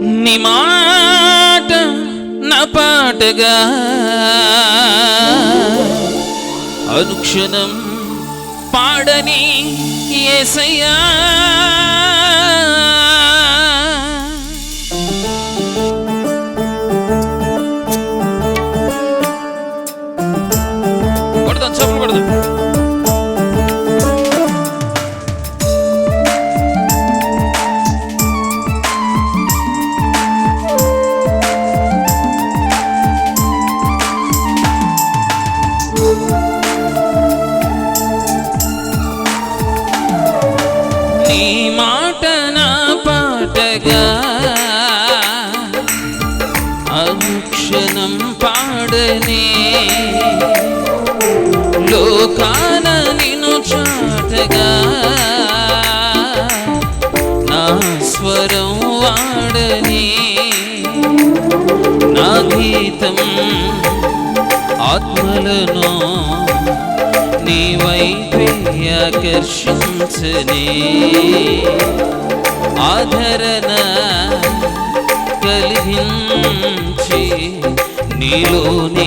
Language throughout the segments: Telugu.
నీ మాట నా పాటగా. అనుక్షణం పాడని ఏసయ్యా. లోకాన నిను చాటగా నా స్వరం వాడని నా గీతం ఆత్మలను నీ వైపే ఆకర్షించనే ఆదరణ కలిగించి నీలోని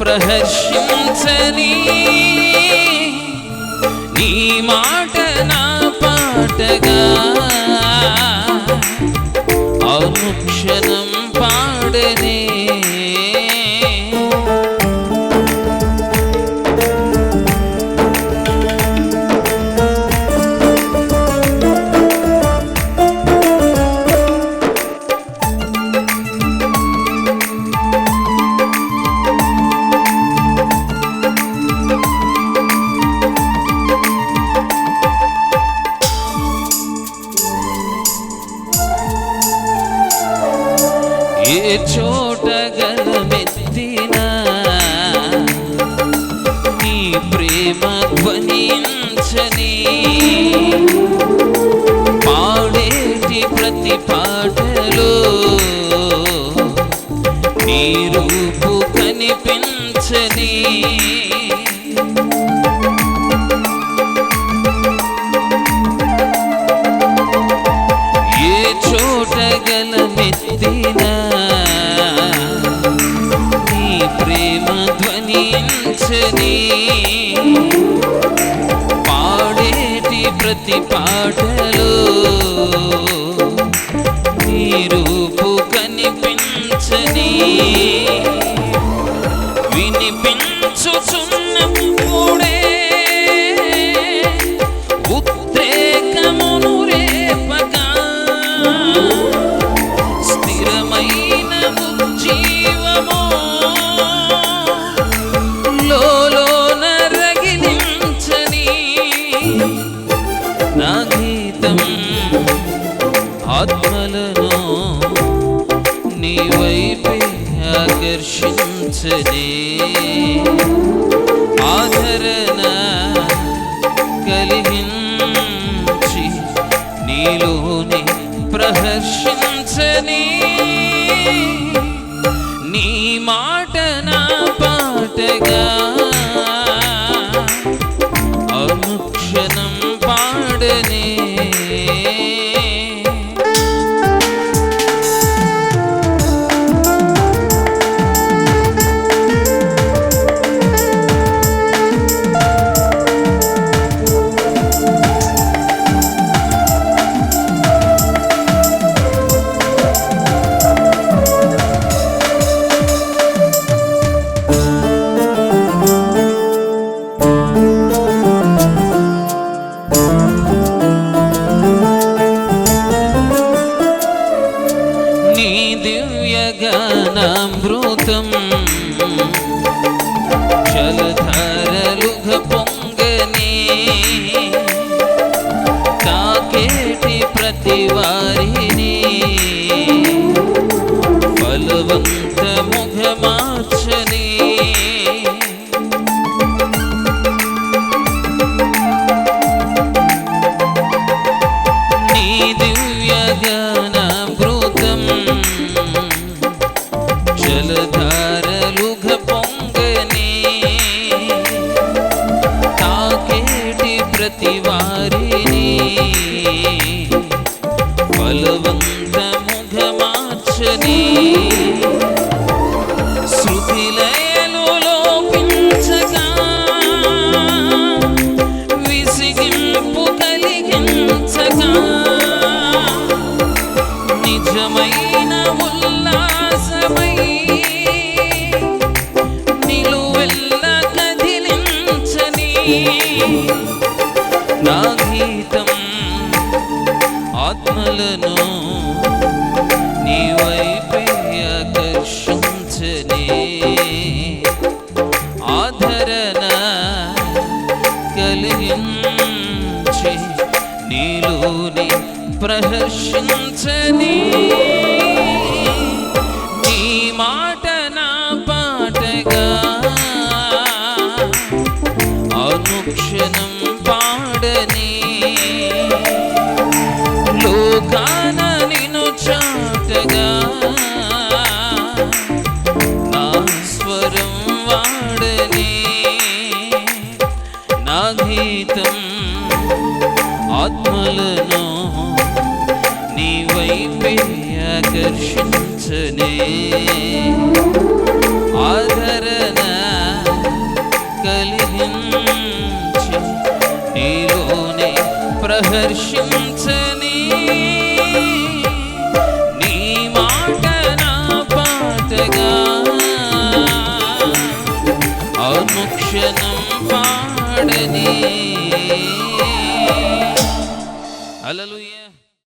ప్రహర్షించని నీ మాట నా పాటగా పాడేటి ప్రతి పాటలో. నీ రూపు కనిపించని ఏ చోట గలమెత్తినా నీ ప్రేమ ధ్వనించని పాడేటి ప్రతి పాటలో. వినిపించుచున్న ఆకర్షించని ఆదరణ కలిగించి నీలోని ప్రహర్షించని నీ మాట నా పలుకుటి వారిని బలవంత ముఖమార్చని శృతిలయలు లోపించగా విసిగింపు నిజమైన ఉల్లాసమై నా గీతం ఆత్మలను నీ వైపే ఆకర్షించని ఆదరణ కలిగించి నీలోని ప్రహర్షించనీ. అనుక్షణం పాడని లోకాన నిన్ను చాటగా. నా స్వరం వాడని. నా గీతం ఆత్మలను నీ వైపే ఆకర్షించనే. mim.